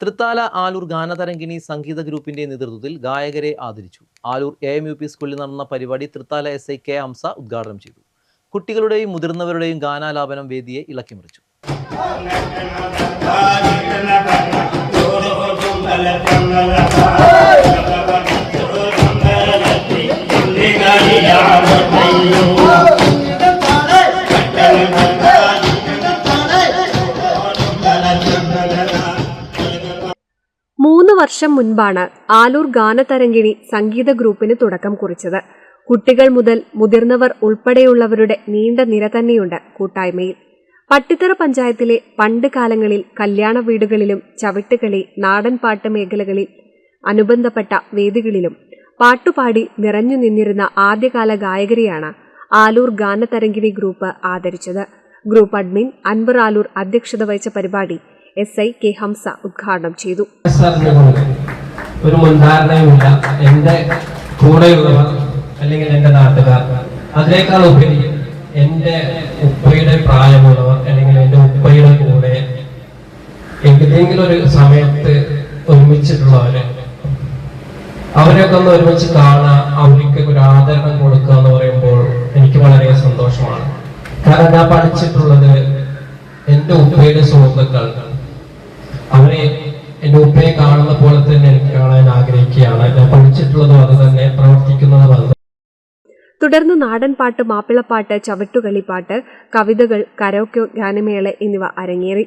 തൃത്താല ആലൂർ ഗാനതരംഗിണി സംഗീത ഗ്രൂപ്പിന്റെ നേതൃത്വത്തിൽ ഗായകരെ ആദരിച്ചു Aloor A M U P സ്കൂളിൽ നടന്ന പരിപാടി Thrithala S I K Hamsa ഉദ്ഘാടനം ചെയ്തു കുട്ടികളുടെയും മുതിർന്നവരുടെയും ഗാനാലാപനം വേദിയെ ഇളക്കിമറിച്ചു വർഷം മുൻപാണ് ആലൂർ ഗാനതരംഗിണി സംഗീത ഗ്രൂപ്പിന് തുടക്കം കുറിച്ചത്. കുട്ടികൾ മുതൽ മുതിർന്നവർ ഉൾപ്പെടെയുള്ളവരുടെ നീണ്ട നിര തന്നെയുണ്ട് കൂട്ടായ്മയിൽ. പട്ടിത്തറ പഞ്ചായത്തിലെ പണ്ട് കാലങ്ങളിൽ കല്യാണ വീടുകളിലും ചവിട്ടുകളി നാടൻപാട്ട് മേഖലകളിൽ അനുബന്ധപ്പെട്ട വേദികളിലും പാട്ടുപാടി നിറഞ്ഞു നിന്നിരുന്ന ആദ്യകാല ഗായകരെയാണ് ആലൂർ ഗാനതരംഗിണി ഗ്രൂപ്പ് ആദരിച്ചത്. ഗ്രൂപ്പ് അഡ്മിൻ അൻവർ ആലൂർ അധ്യക്ഷത വഹിച്ച പരിപാടി എസ് ഐ കെ ഹംസ ഉദ്ഘാടനം ചെയ്തു. ഒരു മുൻധാരണയുമില്ല. എന്റെ കൂടെയുള്ളവർ അല്ലെങ്കിൽ എന്റെ നാട്ടുകാർ അതിനേക്കാൾ ഉപരി എന്റെ ഉപ്പയുടെ പ്രായമുള്ളവർ അല്ലെങ്കിൽ എന്റെ ഉപ്പയുടെ കൂടെ ഏതെങ്കിലും ഒരു സമയത്ത് ഒരുമിച്ചിട്ടുള്ളവര് അവരെയൊക്കെ ഒന്ന് ഒരുമിച്ച് കാണുക അവർക്ക് ഒരു ആദരണം കൊടുക്കുക എന്ന് പറയുമ്പോൾ എനിക്ക് വളരെ സന്തോഷമാണ്. കാരണം ഞാൻ പഠിച്ചിട്ടുള്ളത് എന്റെ ഉപ്പയുടെ സുഹൃത്തുക്കൾ എന്റെ ഉപ്പയെ കാണുന്ന പോലെ തന്നെ എനിക്ക് കാണാൻ ആഗ്രഹിക്കുകയാണ്. ഞാൻ പഠിച്ചിട്ടുള്ളതും അത് തന്നെ പ്രവർത്തിക്കുന്നതും അത് തുടർന്ന് നാടൻപാട്ട് മാപ്പിളപ്പാട്ട് ചവിട്ടുകളിപ്പാട്ട് കവിതകൾ കരോക്കോ ഗാനമേള എന്നിവ അരങ്ങേറി.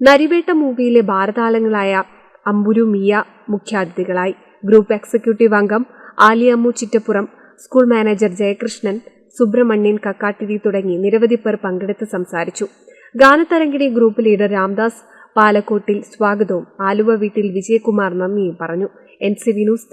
നരിവേട്ട മൂവിയിലെ ഭാരതാലങ്ങളായ അമ്പുരു മിയ മുഖ്യാതിഥികളായി. ഗ്രൂപ്പ് എക്സിക്യൂട്ടീവ് അംഗം ആലിയമ്മു ചിറ്റപ്പുറം സ്കൂൾ മാനേജർ ജയകൃഷ്ണൻ സുബ്രഹ്മണ്യൻ കക്കാട്ടിരി തുടങ്ങി നിരവധി പേർ പങ്കെടുത്ത് സംസാരിച്ചു. ഗാനതരംഗിണി ഗ്രൂപ്പ് ലീഡർ രാംദാസ് പാലക്കോട്ടിൽ സ്വാഗതവും ആലുവ വീട്ടിൽ വിജയകുമാർ നന്ദിയും പറഞ്ഞു. N C വിനൂസ്